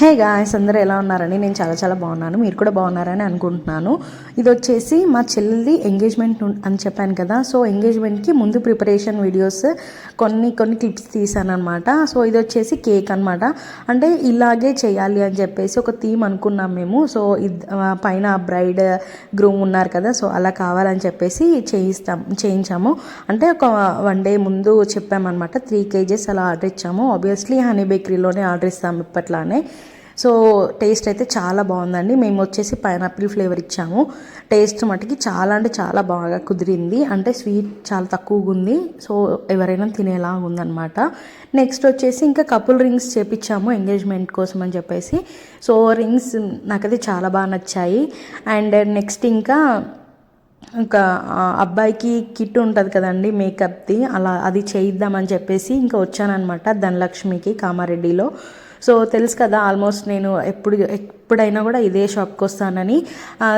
Hey guys అందరూ ఎలా ఉన్నారని నేను చాలా చాలా బాగున్నాను. మీరు కూడా బాగున్నారని అనుకుంటున్నాను. ఇది వచ్చేసి మా చెల్లిది ఎంగేజ్మెంట్ అని చెప్పాను కదా. సో ఎంగేజ్మెంట్కి ముందు ప్రిపరేషన్ వీడియోస్ కొన్ని కొన్ని క్లిప్స్ తీసాను అనమాట సో ఇది వచ్చేసి కేక్ అనమాట అంటే ఇలాగే చేయాలి అని చెప్పేసి ఒక థీమ్ అనుకున్నాం మేము. సో పైన బ్రైడ్ గ్రూమ్ ఉన్నారు కదా. సో అలా కావాలని చెప్పేసి చేయిస్తాం చేయించాము. అంటే ఒక వన్ డే ముందు చెప్పామన్నమాట. త్రీ కేజెస్ అలా ఆర్డర్ ఇచ్చాము. ఆబ్వియస్లీ హనీ బేకరీలోనే ఆర్డర్ ఇస్తాము ఇప్పట్లానే. సో టేస్ట్ అయితే చాలా బాగుందండి. మేము వచ్చేసి పైనాపిల్ ఫ్లేవర్ ఇచ్చాము. టేస్ట్ మటుకి చాలా అంటే చాలా బాగా కుదిరింది. అంటే స్వీట్ చాలా తక్కువగా ఉంది. సో ఎవరైనా తినేలా ఉందన్నమాట. నెక్స్ట్ వచ్చేసి ఇంకా కపుల్ రింగ్స్ చేపించాము ఎంగేజ్మెంట్ కోసం అని చెప్పేసి. సో రింగ్స్ నాకైతే చాలా బాగా నచ్చాయి. అండ్ నెక్స్ట్ ఇంకా ఇంకా అబ్బాయికి కిట్ ఉంటుంది కదండి మేకప్ది. అలా అది చేయిద్దామని చెప్పేసి ఇంకా వచ్చానమాట ధనలక్ష్మికి కామారెడ్డిలో. సో తెలుసు కదా ఆల్మోస్ట్ నేను ఎప్పుడు ఎప్పుడైనా కూడా ఇదే షాప్కి వస్తానని.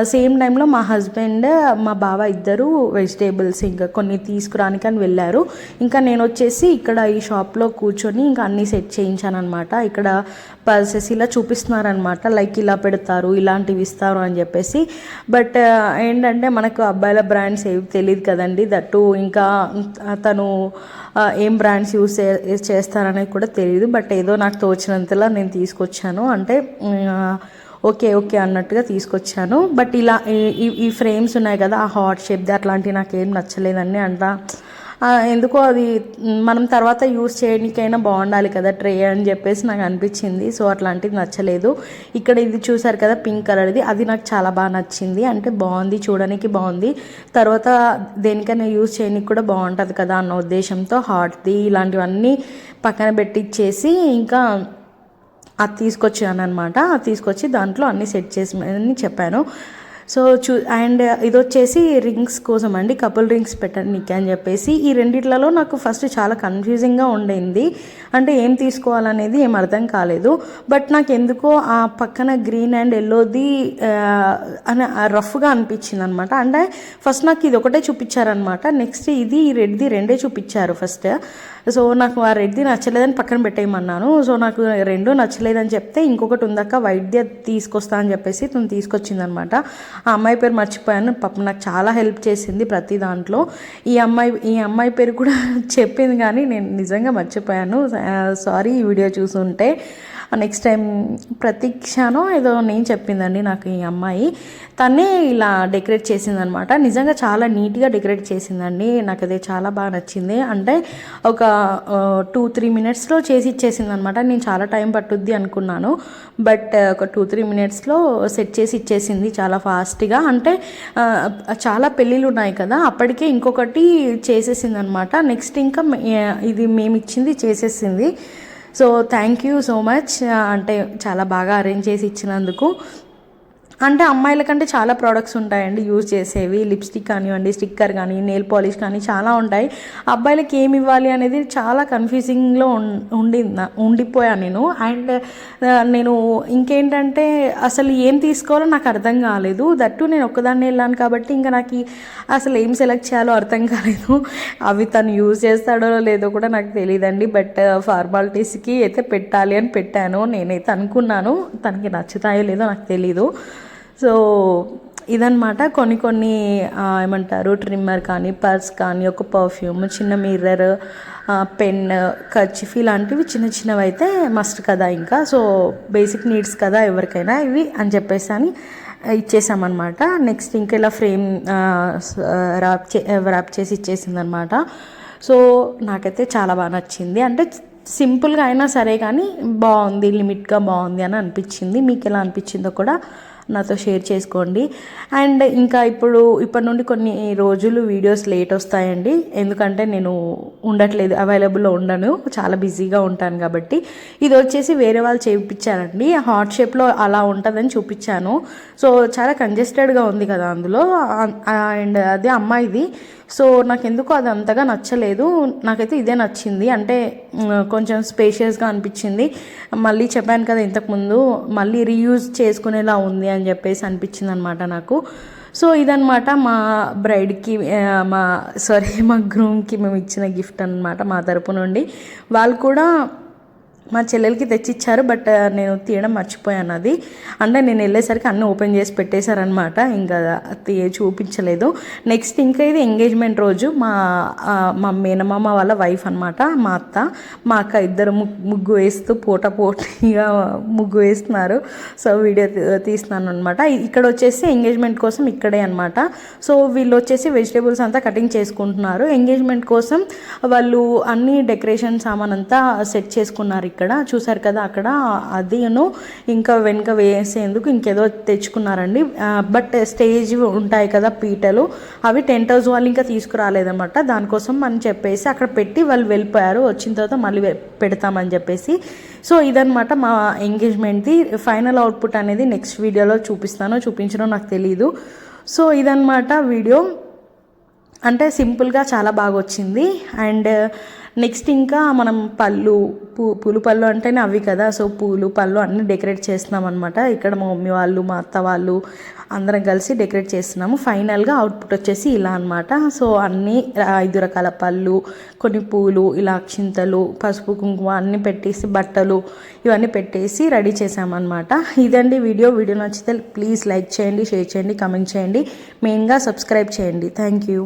సేమ్ టైంలో మా హస్బెండ్ మా బావ ఇద్దరు వెజిటేబుల్స్ ఇంకా కొన్ని తీసుకురానికి అని వెళ్ళారు. ఇంకా నేను వచ్చేసి ఇక్కడ ఈ షాప్లో కూర్చొని ఇంకా అన్నీ సెట్ చేయించాను అనమాట ఇక్కడ పల్సెస్ ఇలా చూపిస్తున్నారనమాట లైక్ ఇలా పెడతారు ఇలాంటివి ఇస్తారు అని చెప్పేసి. బట్ ఏంటంటే మనకు అబ్బాయిల బ్రాండ్స్ ఏవి తెలియదు కదండి. దట్టు ఇంకా తను ఏం బ్రాండ్స్ యూస్ చేస్తారనేది కూడా తెలియదు బట్ ఏదో నాకు తోచినంతలా నేను తీసుకొచ్చాను. అంటే ఓకే ఓకే అన్నట్టుగా తీసుకొచ్చాను. బట్ ఇలా ఈ- ఈ- ఫ్రేమ్స్ ఉన్నాయి కదా ఆ హార్ట్ షేప్ది అట్లాంటివి నాకేం నచ్చలేదండి. అంట ఎందుకో అది మనం తర్వాత యూస్ చేయడానికైనా బాగుండాలి కదా ట్రే అని చెప్పేసి నాకు అనిపించింది. సో అట్లాంటిది నచ్చలేదు. ఇక్కడ ఇది చూసారు కదా పింక్ కలర్ది అది నాకు చాలా బాగా నచ్చింది. అంటే బాగుంది చూడడానికి బాగుంది. తర్వాత దేనికైనా యూస్ చేయడానికి కూడా బాగుంటుంది కదా అన్న ఉద్దేశంతో హార్ట్ది ఇలాంటివన్నీ పక్కన పెట్టిచ్చేసి ఇంకా అది తీసుకొచ్చాను అనమాట అది తీసుకొచ్చి దాంట్లో అన్ని సెట్ చేసి అని చెప్పాను. సో చూ అండ్ ఇది వచ్చేసి రింగ్స్ కోసం అండి కపుల్ రింగ్స్ పెట్టడానికి అని చెప్పేసి. ఈ రెండిట్లలో నాకు ఫస్ట్ చాలా కన్ఫ్యూజింగ్గా ఉండింది. అంటే ఏం తీసుకోవాలనేది ఏం అర్థం కాలేదు. బట్ నాకు ఎందుకో ఆ పక్కన గ్రీన్ అండ్ ఎల్లోది అని రఫ్గా అనిపించింది అనమాట అంటే ఫస్ట్ నాకు ఇది ఒకటే చూపించారనమాట. నెక్స్ట్ ఇది ఈ రెడ్ది రెండే చూపించారు ఫస్ట్. సో నాకు ఆ రెడ్ది నచ్చలేదని పక్కన పెట్టేయమన్నాను. సో నాకు రెండు నచ్చలేదని చెప్తే ఇంకొకటి ఉందాక వైద్య తీసుకొస్తా అని చెప్పేసి తను తీసుకొచ్చిందనమాట. ఆ అమ్మాయి పేరు మర్చిపోయాను. పాప నాకు చాలా హెల్ప్ చేసింది ప్రతి దాంట్లో. ఈ అమ్మాయి ఈ అమ్మాయి పేరు కూడా చెప్పింది కానీ నేను నిజంగా మర్చిపోయాను. సారీ ఈ వీడియో చూసుంటే నెక్స్ట్ టైం ప్రతీక్షనో ఏదో నేను చెప్పిందండి నాకు ఈ అమ్మాయి. తనే ఇలా డెకరేట్ చేసిందనమాట. నిజంగా చాలా నీట్గా డెకరేట్ చేసిందండి. నాకు అది చాలా బాగా నచ్చింది. అంటే ఒక టూ త్రీ మినిట్స్లో చేసి ఇచ్చేసింది అనమాట నేను చాలా టైం పట్టుద్ది అనుకున్నాను. బట్ ఒక టూ త్రీ మినిట్స్లో సెట్ చేసి ఇచ్చేసింది చాలా ఫాస్ట్గా అంటే చాలా పెళ్ళిళ్ళు ఉన్నాయి కదా అప్పటికే ఇంకొకటి చేసేసింది అనమాట నెక్స్ట్ ఇంకా ఇది మేము ఇచ్చింది చేసేసింది. So thank you so much అంటే చాలా బాగా అరేంజ్ చేసి ఇచ్చినందుకు. అంటే అమ్మాయిల కంటే చాలా ప్రోడక్ట్స్ ఉంటాయండి. యూజ్ చేసేవి లిప్స్టిక్ కానివ్వండి స్టిక్కర్ కానీ నెయిల్ పాలిష్ కానీ చాలా ఉంటాయి. అబ్బాయిలకి ఏమి ఇవ్వాలి అనేది చాలా కన్ఫ్యూజింగ్లో ఉండి ఉండిపోయాను నేను. అండ్ నేను ఇంకేంటంటే అసలు ఏం తీసుకోవాలో నాకు అర్థం కాలేదు. దట్టు నేను ఒక్కదాన్ని వెళ్ళాను కాబట్టి ఇంకా నాకు అసలు ఏం సెలెక్ట్ చేయాలో అర్థం కాలేదు. అవి తను యూజ్ చేస్తాడో లేదో కూడా నాకు తెలియదండి బట్ ఫార్మాలిటీస్కి అయితే పెట్టాలి అని పెట్టాను. నేనైతే అనుకున్నాను. తనకి నచ్చుతాయో లేదో నాకు తెలీదు. సో ఇదనమాట కొన్ని కొన్ని ఏమంటారు ట్రిమ్మర్ కానీ పర్స్ కానీ ఒక పర్ఫ్యూమ్ చిన్న మిర్రర్ పెన్ కర్చిఫ్ ఇలాంటివి చిన్న చిన్నవి అయితే మస్ట్ కదా ఇంకా. సో బేసిక్ నీడ్స్ కదా ఎవరికైనా ఇవి అని చెప్పేసి అని ఇచ్చేసామన్నమాట. నెక్స్ట్ ఇంకా ఇలా ఫ్రేమ్ ర్యాప్ చే ర్యాప్ చేసి ఇచ్చేసిందనమాట సో నాకైతే చాలా బాగా నచ్చింది. అంటే సింపుల్గా అయినా సరే కానీ బాగుంది లిమిట్గా బాగుంది అని అనిపించింది. మీకు ఎలా అనిపించిందో కూడా నాతో షేర్ చేసుకోండి. అండ్ ఇంకా ఇప్పుడు ఇప్పటి నుండి కొన్ని రోజులు వీడియోస్ లేట్ వస్తాయండి. ఎందుకంటే నేను ఉండట్లేదు అవైలబుల్లో ఉండను. చాలా బిజీగా ఉంటాను కాబట్టి. ఇది వచ్చేసి వేరే వాళ్ళు చేయించారండి హార్ట్ షేప్లో అలా ఉంటుందని చూపించాను. సో చాలా కంజెస్టెడ్గా ఉంది కదా అందులో. అండ్ అదే అమ్మాయిది. సో నాకు ఎందుకో అది అంతగా నచ్చలేదు. నాకైతే ఇదే నచ్చింది. అంటే కొంచెం స్పేషియస్గా అనిపించింది. మళ్ళీ చెప్పాను కదా ఇంతకుముందు మళ్ళీ రీయూజ్ చేసుకునేలా ఉంది అని చెప్పేసి అనిపించింది అనమాట నాకు. సో ఇదనమాట మా బ్రైడ్కి మా సారీ మా గ్రూమ్కి మేము ఇచ్చిన గిఫ్ట్ అనమాట మా తరపు నుండి. వాళ్ళు కూడా మా చెల్లెలకి తెచ్చిచ్చారు బట్ నేను తీయడం మర్చిపోయాను అది. అంటే నేను వెళ్ళేసరికి అన్నీ ఓపెన్ చేసి పెట్టేశారనమాట ఇంకా తీయ చూపించలేదు. నెక్స్ట్ ఇంకా ఇది ఎంగేజ్మెంట్ రోజు. మా మా మేనమామ వాళ్ళ వైఫ్ అనమాట మా అత్త. మా అక్క ఇద్దరు ముగ్గు ముగ్గు వేస్తూ పూట పోటీగా ముగ్గు వేస్తున్నారు. సో వీడియో తీస్తున్నాను అనమాట ఇక్కడ వచ్చేసి ఎంగేజ్మెంట్ కోసం ఇక్కడే అనమాట సో వీళ్ళు వచ్చేసి వెజిటేబుల్స్ అంతా కటింగ్ చేసుకుంటున్నారు. ఎంగేజ్మెంట్ కోసం వాళ్ళు అన్ని డెకరేషన్ సామాన్ అంతా సెట్ చేసుకున్నారు ఇక్కడ. చూసారు కదా అక్కడ అదిను ఇంకా వెనుక వేసేందుకు ఇంకేదో తెచ్చుకున్నారండి. బట్ స్టేజ్ ఉంటాయి కదా పీటలు అవి టెంట్ హౌస్ వాళ్ళు ఇంకా తీసుకురాలేదన్నమాట. దానికోసం అని చెప్పేసి అక్కడ పెట్టి వాళ్ళు వెళ్ళిపోయారు. వచ్చిన తర్వాత మళ్ళీ పెడతామని చెప్పేసి. సో ఇదనమాట మా ఎంగేజ్మెంట్ది ఫైనల్ అవుట్పుట్ అనేది నెక్స్ట్ వీడియోలో చూపిస్తాను. చూపించడం నాకు తెలీదు. సో ఇదనమాట వీడియో అంటే సింపుల్గా చాలా బాగా వచ్చింది అండ్ నెక్స్ట్ ఇంకా మనం పళ్ళు పూ పూలు పళ్ళు అంటేనే అవి కదా. సో పూలు పళ్ళు అన్నీ డెకరేట్ చేస్తున్నాం అనమాట ఇక్కడ మా మమ్మీ వాళ్ళు మా అత్త వాళ్ళు అందరం కలిసి డెకరేట్ చేస్తున్నాము. ఫైనల్గా అవుట్పుట్ వచ్చేసి ఇలా అనమాట సో అన్నీ ఐదు రకాల పళ్ళు కొన్ని పూలు ఇలా అక్షింతలు పసుపు కుంకుమ అన్నీ పెట్టేసి బట్టలు ఇవన్నీ పెట్టేసి రెడీ చేసామన్నమాట ఇదండి వీడియో. వీడియో నచ్చితే ప్లీజ్ లైక్ చేయండి షేర్ చేయండి కమెంట్ చేయండి. మెయిన్గా సబ్స్క్రైబ్ చేయండి. Thank you